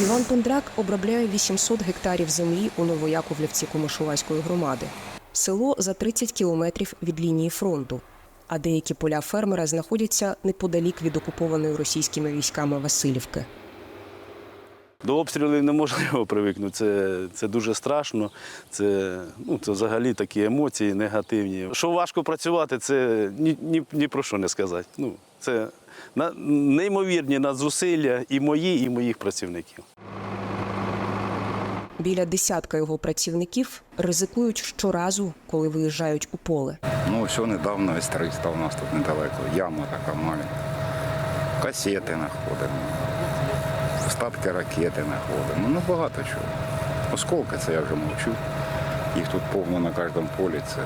Іван Пендрак обробляє 800 гектарів землі у Новояковлівці Комишувацької громади. Село за 30 кілометрів від лінії фронту. А деякі поля фермера знаходяться неподалік від окупованої російськими військами Васильівки. До обстрілів неможливо привикнути. Це, це дуже страшно. Це, ну, це взагалі такі емоції негативні. Що важко працювати, це ні, ні, ні про що не сказати. Ну, це на, неймовірні надзусилля і мої, і моїх працівників. Біля десятка його працівників ризикують щоразу, коли виїжджають у поле. Ну, все недавно С-300 у нас тут недалеко. Яма така маленька. Касети знаходимо. Остатки ракети знаходимо. Ну, багато чого. Осколки це я вже мовчу. Їх тут повно на кожному полі. Це...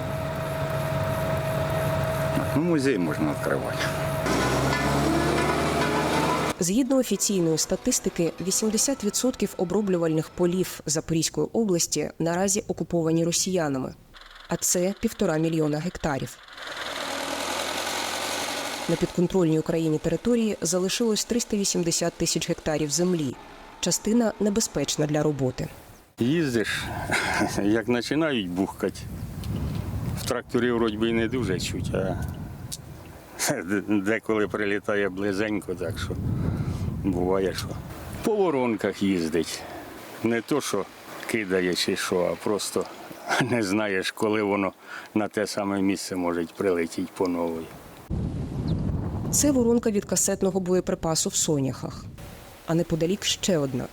Ну, музей можна відкривати. Згідно офіційної статистики, 80% оброблювальних полів Запорізької області наразі окуповані росіянами, а це півтора мільйона гектарів. На підконтрольній Україні території залишилось 380 тисяч гектарів землі. Частина небезпечна для роботи. Їздиш, як починають бухкати. В тракторі вроді би не дуже чуть, а деколи прилітає близенько, так що буває, що по воронках їздить. Не то, що кидає чи що, а просто не знаєш, коли воно на те саме місце може прилетіти по новій. Це воронка від касетного боєприпасу в соняхах. А неподалік ще одна.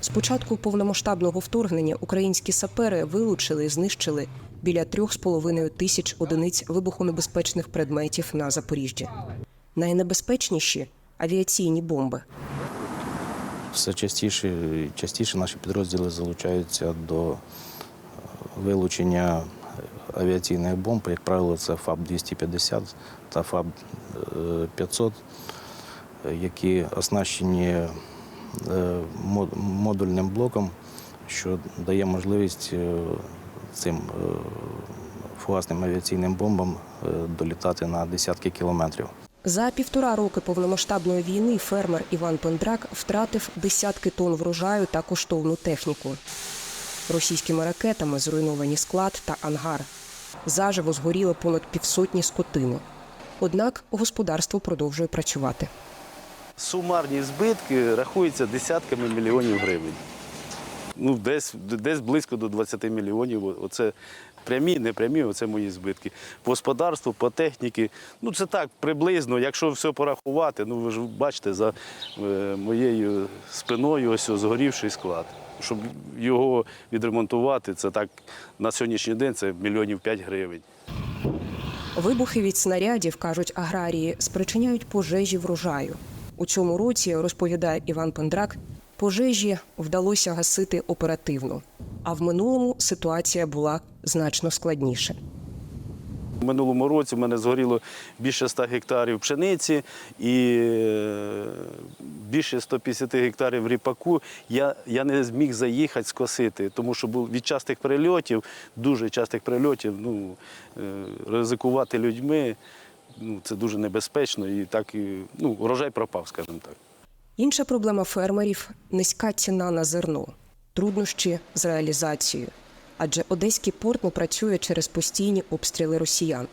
З початку повномасштабного вторгнення українські сапери вилучили і знищили біля трьох з половиною тисяч одиниць вибухонебезпечних предметів на Запоріжжі. Найнебезпечніші авіаційні бомби. Все частіше частіше наші підрозділи залучаються до е, вилучення авіаційних бомб. Як правило, це ФАБ-250 та ФАБ-500, е, які оснащені е, модульним блоком, що дає можливість цим фугасним авіаційним бомбам долітати на десятки кілометрів. За півтора роки повномасштабної війни фермер Іван Пендрак втратив десятки тонн врожаю та коштовну техніку. Російськими ракетами зруйновані склад та ангар. Заживо згоріло понад півсотні скотини. Однак господарство продовжує працювати. Сумарні збитки рахуються десятками мільйонів гривень. Ну, десь, десь близько до 20 мільйонів. Оце прямі, непрямі, оце мої збитки. По господарству, по техніці. Ну, це так, приблизно, якщо все порахувати, ну ви ж бачите, за е, моєю спиною ось згорівший склад. Щоб його відремонтувати, це так на сьогоднішній день це мільйонів 5 гривень. Вибухи від снарядів, кажуть аграрії, спричиняють пожежі врожаю. У цьому році, розповідає Іван Пендрак, пожежі вдалося гасити оперативно. А в минулому ситуація була значно складніше. У минулому році в мене згоріло більше 100 гектарів пшениці і е, більше 150 гектарів ріпаку. Я, я не зміг заїхати скосити, тому що був від частих прильотів, дуже частих прильотів, ну, е, ризикувати людьми ну, це дуже небезпечно і так і, ну, урожай пропав, скажімо так. Інша проблема фермерів низька ціна на зерно, труднощі з реалізацією. Адже одеський порт не працює через постійні обстріли росіян.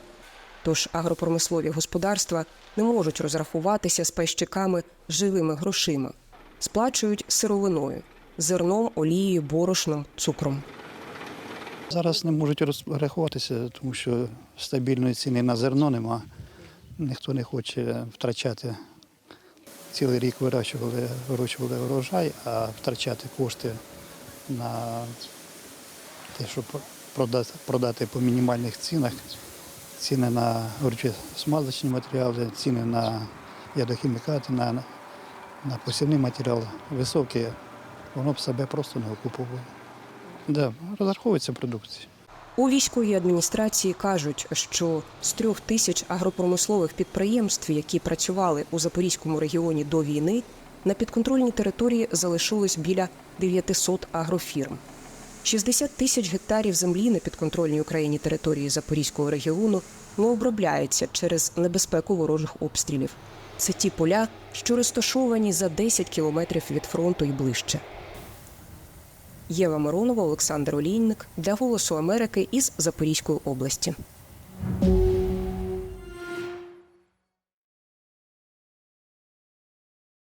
Тож агропромислові господарства не можуть розрахуватися з пайщиками живими грошима, сплачують сировиною зерном, олією, борошном, цукром. Зараз не можуть розрахуватися, тому що стабільної ціни на зерно нема. Ніхто не хоче втрачати. Цілий рік вирощували, вирощували урожай, а втрачати кошти на те, щоб продати, продати по мінімальних цінах. Ціни на смазочні матеріали, ціни на ядохімікати, на, на посівний матеріал високі, воно б себе просто не окуповує. Да, розраховується продукція. У військовій адміністрації кажуть, що з трьох тисяч агропромислових підприємств, які працювали у Запорізькому регіоні до війни, на підконтрольній території залишилось біля 900 агрофірм. 60 тисяч гектарів землі на підконтрольній Україні території Запорізького регіону не обробляється через небезпеку ворожих обстрілів. Це ті поля, що розташовані за 10 кілометрів від фронту і ближче. Єва Миронова, Олександр Олійник для Голосу Америки із Запорізької області.